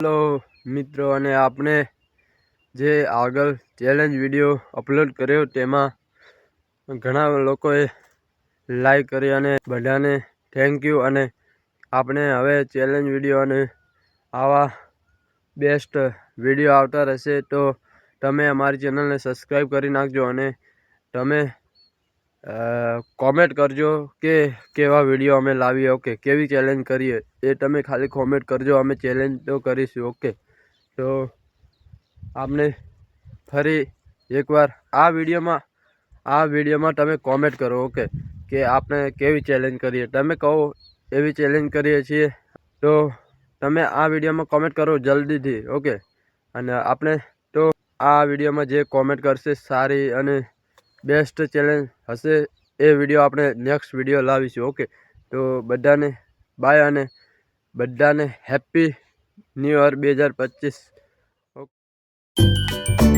Hello મિત્રો, અને આપણે જે આગળ ચેલેન્જ વીડિયો અપલોડ કર્યો તેમાં ઘણા લોકોએ લાઈક કરી અને બધાને થેન્ક યુ અને આપણે હવે ચેલેન્જ વીડિયો અને આવા બેસ્ટ વીડિયો આવતા રહેશે. તો તમે અમારી ચેનલને સબસ્ક્રાઈબ કરી નાખજો અને તમે કોમેન્ટ કરજો કે કેવા વીડિયો અમે લાવીએ ઓકે કેવી ચેલેન્જ કરીએ, એ તમે ખાલી કોમેન્ટ કરજો, અમે ચેલેન્જ તો કરીશું ઓકે તો આપણે ફરી એકવાર આ વિડીયોમાં આ વિડીયોમાં તમે કોમેન્ટ કરો ઓકે કે આપણે કેવી ચેલેન્જ કરીએ. તમે કહો, એવી ચેલેન્જ કરીએ છીએ, તો તમે આ વિડીયોમાં કોમેન્ટ કરો જલ્દીથી ઓકે અને આપણે તો આ વિડીયોમાં જે કોમેન્ટ કરશે સારી અને બેસ્ટ ચેલેન્જ હશે એ વીડિયો આપણે નેક્સ્ટ વીડિયો લાવીશું ઓકે તો બધાને બાય અને બધાને હેપી ન્યૂ યર બે હજાર પચીસ. ઓકે